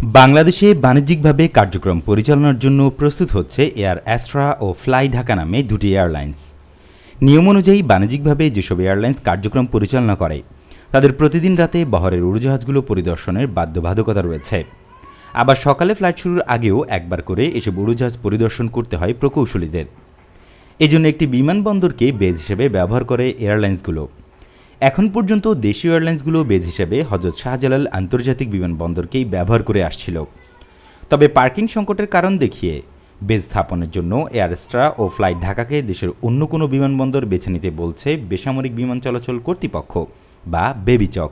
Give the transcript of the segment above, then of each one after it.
বাংলাদেশে বাণিজ্যিকভাবে কার্যক্রম পরিচালনার জন্য প্রস্তুত হচ্ছে এয়ার অ্যাস্ট্রা ও ফ্লাই ঢাকা নামে দুটি এয়ারলাইন্স। নিয়ম অনুযায়ী বাণিজ্যিকভাবে যেসব এয়ারলাইন্স কার্যক্রম পরিচালনা করে, তাদের প্রতিদিন রাতে বহরের উড়োজাহাজগুলো পরিদর্শনের বাধ্যবাধকতা রয়েছে। আবার সকালে ফ্লাইট শুরুর আগেও একবার করে এসব উড়োজাহাজ পরিদর্শন করতে হয় প্রকৌশলীদের। এজন্য একটি বিমানবন্দরকে বেজ হিসেবে ব্যবহার করে এয়ারলাইন্সগুলো। এখন পর্যন্ত দেশীয় এয়ারলাইন্সগুলো বেজ হিসেবে হজরত শাহজালাল আন্তর্জাতিক বিমানবন্দরকেই ব্যবহার করে আসছিল। তবে পার্কিং সংকটের কারণ দেখিয়ে বেজ স্থাপনের জন্য এয়ারস্ট্রা ও ফ্লাইট ঢাকাকে দেশের অন্য কোনো বিমানবন্দর বেছে নিতে বলছে বেসামরিক বিমান চলাচল কর্তৃপক্ষ বা বেবিচক।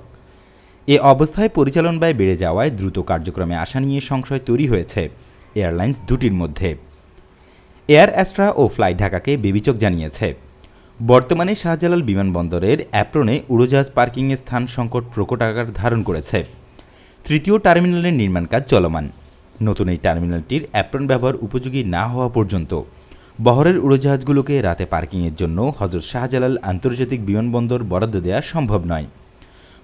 এ অবস্থায় পরিচালন ব্যয় বেড়ে যাওয়ায় দ্রুত কার্যক্রমে আসা নিয়ে সংশয় তৈরি হয়েছে এয়ারলাইন্স দুটির মধ্যে। এয়ার অ্যাস্ট্রা ও ফ্লাইট ঢাকাকে বেবিচক জানিয়েছে। বর্তমানে শাহজালাল বিমানবন্দরের অ্যাপ্রনে উড়োজাহাজ পার্কিংয়ের স্থান সংকট প্রকট আকার ধারণ করেছে। তৃতীয় টার্মিনালের নির্মাণ কাজ চলমান। নতুন এই টার্মিনালটির অ্যাপ্রন ব্যবহার উপযোগী না হওয়া পর্যন্ত বহরের উড়োজাহাজগুলোকে রাতে পার্কিংয়ের জন্য হজরত শাহজালাল আন্তর্জাতিক বিমানবন্দর বরাদ্দ দেওয়া সম্ভব নয়।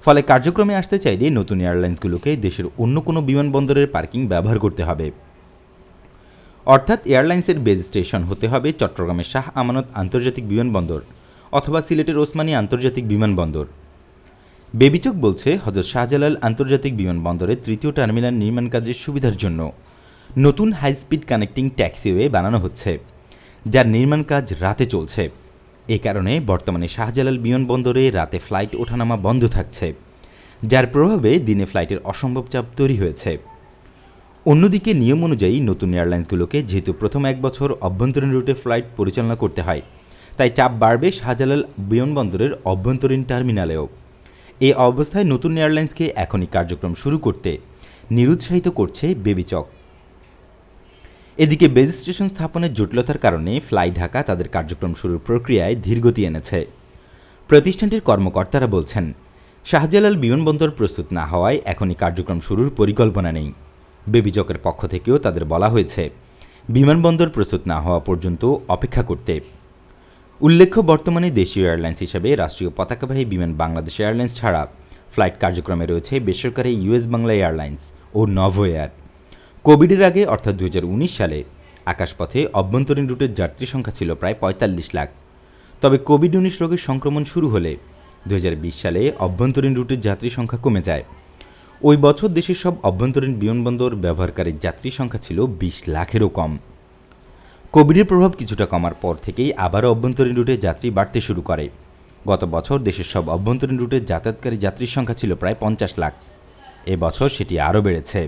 ফলে কার্যক্রমে আসতে চাইলে নতুন এয়ারলাইন্সগুলোকে দেশের অন্য কোনো বিমানবন্দরের পার্কিং ব্যবহার করতে হবে। অর্থাৎ এয়ারলাইন্সের বেজ স্টেশন হতে হবে চট্টগ্রামের শাহ আমানত আন্তর্জাতিক বিমানবন্দর। অথবা সিলেটের ওসমানী আন্তর্জাতিক বিমানবন্দর। বেবিচক বলছে, হজরত শাহজালাল আন্তর্জাতিক বিমানবন্দরের তৃতীয় টার্মিনাল নির্মাণ কাজের সুবিধার জন্য নতুন হাই স্পিড কানেক্টিং ট্যাক্সিওয়ে বানানো হচ্ছে, যার নির্মাণ কাজ রাতে চলছে। এ কারণে বর্তমানে শাহজালাল বিমানবন্দরে রাতে ফ্লাইট ওঠানামা বন্ধ থাকছে, যার প্রভাবে দিনে ফ্লাইটের অসম্ভব চাপ তৈরি হয়েছে। অন্যদিকে নিয়ম অনুযায়ী নতুন এয়ারলাইন্সগুলোকে যেহেতু প্রথম এক বছর অভ্যন্তরীণ রুটে ফ্লাইট পরিচালনা করতে হয় তাই চাপ বাড়বে শাহজালাল বিমানবন্দরের অভ্যন্তরীণ টার্মিনালেও। এই অবস্থায় নতুন এয়ারলাইন্সকে এখনই কার্যক্রম শুরু করতে নিরুৎসাহিত করছে বেবিচক এদিকে বেজ স্টেশন স্থাপনের জটিলতার কারণে ফ্লাই ঢাকা তাদের কার্যক্রম শুরুর প্রক্রিয়ায় ধীরগতি এনেছে। প্রতিষ্ঠানটির কর্মকর্তারা বলছেন, শাহজালাল বিমানবন্দর প্রস্তুত না হওয়ায় এখনই কার্যক্রম শুরুর পরিকল্পনা নেই। বেবিজকের পক্ষ থেকেও তাদের বলা হয়েছে, বিমানবন্দর প্রস্তুত না হওয়া পর্যন্ত অপেক্ষা করতে উল্লেখ্য, বর্তমানে দেশীয় এয়ারলাইন্স হিসেবে রাষ্ট্রীয় পতাকাবাহী বিমান বাংলাদেশ এয়ারলাইন্স ছাড়া ফ্লাইট কার্যক্রমে রয়েছে বেসরকারি ইউএস বাংলা এয়ারলাইন্স ও নভো এয়ার। কোভিডের আগে, অর্থাৎ দু হাজার উনিশ সালে, আকাশপথে অভ্যন্তরীণ রুটের যাত্রী সংখ্যা ছিল প্রায় পঁয়তাল্লিশ লাখ। তবে কোভিড উনিশ রোগের সংক্রমণ শুরু হলে দু হাজার বিশ সালে অভ্যন্তরীণ রুটের যাত্রী সংখ্যা কমে যায়। ওই বছর দেশের সব অভ্যন্তরীণ বিমানবন্দর ব্যবহারকারীর যাত্রী সংখ্যা ছিল বিশ লাখেরও কম। কোভিডের প্রভাব কিছুটা কমার পর থেকেই আবারও অভ্যন্তরীণ রুটে যাত্রী বাড়তে শুরু করে। গত বছর দেশের সব অভ্যন্তরীণ রুটে যাতায়াতকারী যাত্রীর সংখ্যা ছিল প্রায় পঞ্চাশ লাখ। এবছর সেটি আরও বেড়েছে।